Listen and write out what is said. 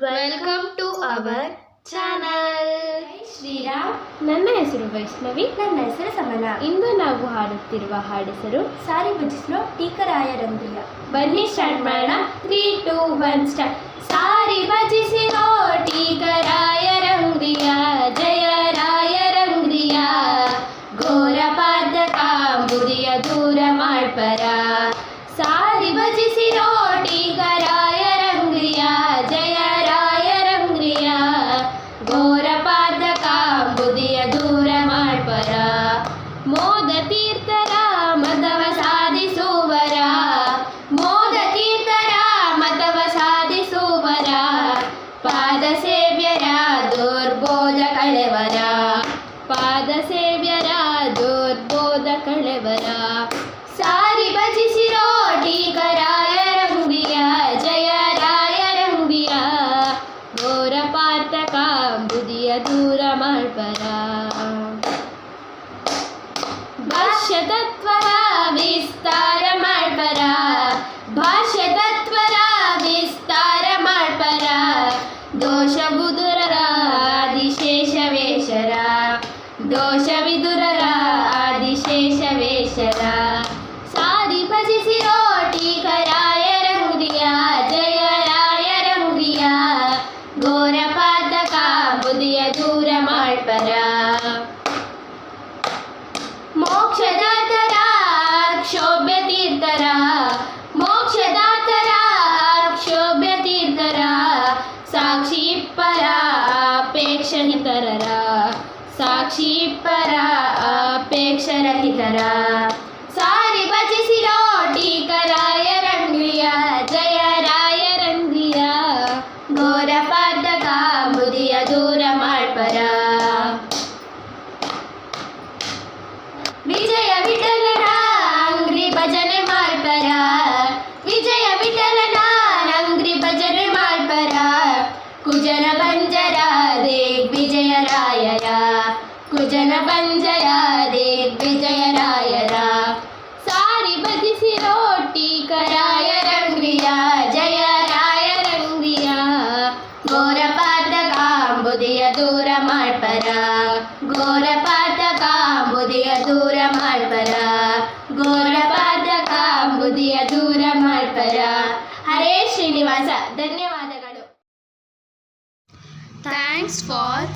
Welcome to our channel Sriram. ನನ್ನ ಹೆಸರು ವೈಷ್ಣವಿ. ನನ್ನ ಹೆಸರು ಸಮನ. ಇಂದು ನಾವು ಹಾಡುತ್ತಿರುವ ಹಾಡೆಸರು ಸಾರಿ ಭಜಿಸ್ಲೋ ಟೀಕರಾಯರಂದ್ರಿಯ. ಬನ್ನಿ ಸ್ಟಾರ್ಟ್ ಮಾಡೋಣ. Three two one start sorry ಭಜಿಸಿರೋ ಟೀಕರಾಯ ರಂಗ್ರಿಯ ಜಯ ರಾಯರಂಗ್ರಿಯ ಘೋರಪಾದ ಘೋರ ಪಾದ ಕಾಂಬುದಿಯ ದೂರ ಮಾಡ್ಪರ. ಸಾರಿ ಭಜಿಸಿರೋ ಟೀಕರಾಯ ಮೋದ ತೀರ್ಥರ ಮದವ ಸಾಧಿಸುವರ ಮೋದ ತೀರ್ಥರ ಮತವ ಸಾಧಿಸುವರ ಪಾದ ಸೇವ್ಯರ ದುರ್ಬೋಧ ಕಳೆವರ ಪಾದ ಸೇವ್ಯರ ದುರ್ಬೋಧ ಕಳೆವರ ಸಾರಿ ಭಜಿಸಿರೋ ಟೀಕರಾಯ ರಂಬಿಯ ಜಯ ರಾಯ ರಂಬಿಯ ಘೋರ ಪಾರ್ಥಕ ಬುದಿಯ ದೂರ ಮಾಡ್ಪರ ಭಾಷ್ಯ ತತ್ವರ ವಿಸ್ತಾರ ಮಾಡ್ಪರ ಭಾಷ್ಯ ತತ್ವರ ವಿಸ್ತಾರ ಮಾಡ್ಪರ ದೋಷ ಬುದುರರ ಆದಿಶೇಷವೇಶರ ದೋಷ ವಿದುರರ సాక్షి పరా అపేక్షహితరరా సాక్షి ಪ್ರಪಂಚಯ ದಿಗ್ವಿಜಯರಾಯರ ಸಾರಿ ಬದಿಸಿ ರೋಟಿ ಕರಾಯ ರಂಗ್ರಿಯ, ಜಯ ರಾಯ ಘೋರಪಾತ ಕಾಂಬುದಿಯ ದೂರ ಮಾಡ್ಪರ. ಘೋರಪಾತ ಕಾಂಬುದಿಯ ದೂರ ಮಾಡ್ಪರ. ಘೋರಪಾತ ಕಾಂಬುದಿಯ ದೂರ ಮಾಡ್ಪರ. ಹರೇ ಶ್ರೀನಿವಾಸ, ಧನ್ಯವಾದಗಳು. Thanks for